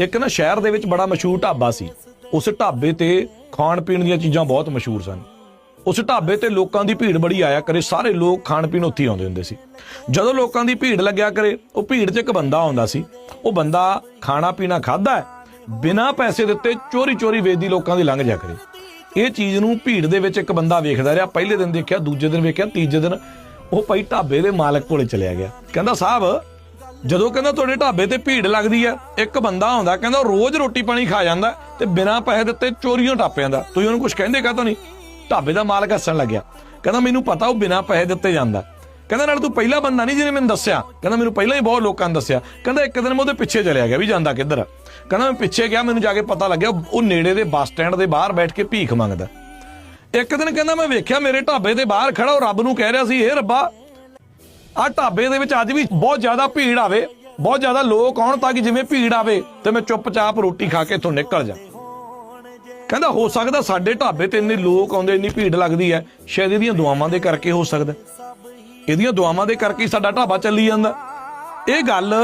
ਇੱਕ ਨਾ ਸ਼ਹਿਰ ਦੇ ਵਿੱਚ ਬੜਾ ਮਸ਼ਹੂਰ ਢਾਬਾ ਸੀ। ਉਸ ਢਾਬੇ ਤੇ ਖਾਣ ਪੀਣ ਦੀਆਂ ਚੀਜ਼ਾਂ ਬਹੁਤ ਮਸ਼ਹੂਰ ਸਨ। ਉਸ ਢਾਬੇ ਤੇ ਲੋਕਾਂ ਦੀ ਭੀੜ ਬੜੀ ਆਇਆ ਕਰੇ, ਸਾਰੇ ਲੋਕ ਖਾਣ ਪੀਣ ਉੱਥੇ ਹੀ ਆਉਂਦੇ ਹੁੰਦੇ ਸੀ। ਜਦੋਂ ਲੋਕਾਂ ਦੀ ਭੀੜ ਲੱਗਿਆ ਕਰੇ, ਉਹ ਭੀੜ 'ਚ ਇੱਕ ਬੰਦਾ ਆਉਂਦਾ ਸੀ। ਉਹ ਬੰਦਾ ਖਾਣਾ ਪੀਣਾ ਖਾਦਾ ਬਿਨਾਂ ਪੈਸੇ ਦਿੱਤੇ ਚੋਰੀ ਚੋਰੀ ਵੇਚਦੀ ਲੋਕਾਂ ਦੀ ਲੰਘ ਜਾ ਕਰੇ। ਇਹ ਚੀਜ਼ ਨੂੰ ਭੀੜ ਦੇ ਵਿੱਚ ਇੱਕ ਬੰਦਾ ਵੇਖਦਾ ਰਿਹਾ, ਪਹਿਲੇ ਦਿਨ ਦੇਖਿਆ, ਦੂਜੇ ਦਿਨ ਵੇਖਿਆ, ਤੀਜੇ ਦਿਨ ਉਹ ਭਾਈ ਢਾਬੇ ਦੇ ਮਾਲਕ ਕੋਲੇ ਚਲਿਆ ਗਿਆ। ਕਹਿੰਦਾ, ਸਾਹਿਬ ਜਦੋਂ ਕਹਿੰਦਾ ਤੁਹਾਡੇ ਢਾਬੇ ਤੇ ਭੀੜ ਲੱਗਦੀ ਆ, ਇੱਕ ਬੰਦਾ ਆਉਂਦਾ, ਕਹਿੰਦਾ ਉਹ ਰੋਜ਼ ਰੋਟੀ ਪਾਣੀ ਖਾ ਜਾਂਦਾ ਤੇ ਬਿਨਾਂ ਪੈਸੇ ਦਿੱਤੇ ਚੋਰੀਆਂ ਟਾਪਿਆਂ ਦਾ ਤੁਸੀਂ ਉਹਨੂੰ ਕੁਝ ਕਹਿੰਦੇ ਕਾਹਤੋਂ ਨਹੀਂ? ਢਾਬੇ ਦਾ ਮਾਲਕ ਹੱਸਣ ਲੱਗਿਆ। ਕਹਿੰਦਾ ਮੈਨੂੰ ਪਤਾ ਉਹ ਬਿਨਾਂ ਪੈਸੇ ਦਿੱਤੇ ਜਾਂਦਾ। ਕਹਿੰਦਾ ਨਾਲ ਤੂੰ ਪਹਿਲਾ ਬੰਦਾ ਨਹੀਂ ਜਿਹਨੇ ਮੈਨੂੰ ਦੱਸਿਆ। ਕਹਿੰਦਾ ਮੈਨੂੰ ਪਹਿਲਾਂ ਹੀ ਬਹੁਤ ਲੋਕਾਂ ਨੇ ਦੱਸਿਆ। ਕਹਿੰਦਾ ਇੱਕ ਦਿਨ ਮੈਂ ਉਹਦੇ ਪਿੱਛੇ ਚਲਿਆ ਗਿਆ ਵੀ ਜਾਂਦਾ ਕਿੱਧਰ? ਕਹਿੰਦਾ ਮੈਂ ਪਿੱਛੇ ਗਿਆ, ਮੈਨੂੰ ਜਾ ਕੇ ਪਤਾ ਲੱਗਿਆ ਉਹ ਨੇੜੇ ਦੇ ਬੱਸ ਸਟੈਂਡ ਦੇ ਬਾਹਰ ਬੈਠ ਕੇ ਭੀਖ ਮੰਗਦਾ। ਇੱਕ ਦਿਨ ਕਹਿੰਦਾ ਮੈਂ ਵੇਖਿਆ ਮੇਰੇ ਢਾਬੇ ਦੇ ਬਾਹਰ ਖੜਾ, ਉਹ ਰੱਬ ਨੂੰ ਕਹਿ ਰਿਹਾ ਸੀ ਇਹ ਰੱਬਾ ਆ ਢਾਬੇ ਦੇ ਵਿੱਚ ਅੱਜ ਵੀ ਬਹੁਤ ਜ਼ਿਆਦਾ ਭੀੜ ਆਵੇ। ਬਹੁਤ ਜ਼ਿਆਦਾ ਲੋਕ ਆਉਣ ਤਾਂ ਕਿ ਜਿਵੇਂ ਭੀੜ ਆਵੇ ਤੇ ਮੈਂ ਚੁੱਪਚਾਪ ਰੋਟੀ ਖਾ ਕੇ ਇੱਥੋਂ ਨਿਕਲ ਜਾ। ਕਹਿੰਦਾ, ਹੋ ਸਕਦਾ ਸਾਡੇ ਢਾਬੇ ਤੇ ਇੰਨੇ ਲੋਕ ਆਉਂਦੇ, ਇੰਨੀ ਭੀੜ ਲੱਗਦੀ ਹੈ। ਸ਼ਾਇਦ ਇਹਦੀਆਂ ਦੁਆਵਾਂ ਦੇ ਕਰਕੇ ਹੋ ਸਕਦਾ ਇਹਦੀਆਂ ਦੁਆਵਾਂ ਦੇ ਕਰਕੇ ਸਾਡਾ ਢਾਬਾ ਚੱਲੀ ਜਾਂਦਾ। ਇਹ ਗੱਲ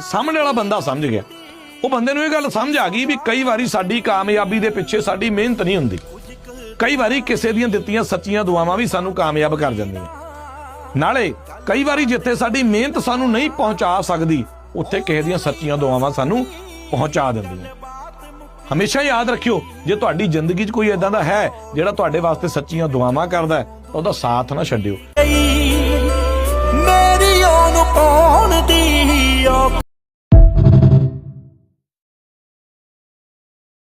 ਸਾਹਮਣੇ ਵਾਲਾ ਬੰਦਾ ਸਮਝ ਗਿਆ। ਉਹ ਬੰਦੇ ਨੂੰ ਇਹ ਗੱਲ ਸਮਝ ਆ ਗਈ ਵੀ ਕਈ ਵਾਰੀ ਸਾਡੀ ਕਾਮਯਾਬੀ ਦੇ ਪਿੱਛੇ ਸਾਡੀ ਮਿਹਨਤ ਨਹੀਂ ਹੁੰਦੀ। ਕਈ ਵਾਰੀ ਕਿਸੇ ਦੀਆਂ ਦਿੱਤੀਆਂ ਸੱਚੀਆਂ ਦੁਆਵਾਂ ਵੀ ਸਾਨੂੰ ਕਾਮਯਾਬ ਕਰ ਜਾਂਦੀਆਂ। ਨਾਲੇ ਕਈ ਵਾਰੀ ਜਿੱਥੇ ਸਾਡੀ ਮਿਹਨਤ ਸਾਨੂੰ ਨਹੀਂ ਪਹੁੰਚਾ ਸਕਦੀ, ਉੱਥੇ ਕਿਸੇ ਦੀਆਂ ਸੱਚੀਆਂ ਦੁਆਵਾਂ ਸਾਨੂੰ ਪਹੁੰਚਾ ਦਿੰਦੀਆਂ। ਹਮੇਸ਼ਾ ਯਾਦ ਰੱਖਿਓ, ਜੇ ਤੁਹਾਡੀ ਜ਼ਿੰਦਗੀ 'ਚ ਕੋਈ ਇਦਾਂ ਦਾ ਹੈ ਜਿਹੜਾ ਤੁਹਾਡੇ ਵਾਸਤੇ ਸੱਚੀਆਂ ਦੁਆਵਾਂ ਕਰਦਾ ਹੈ ਉਹਦਾ ਸਾਥ ਨਾ ਛੱਡਿਓ। ਮੇਰੀ ਉਹਨੂੰ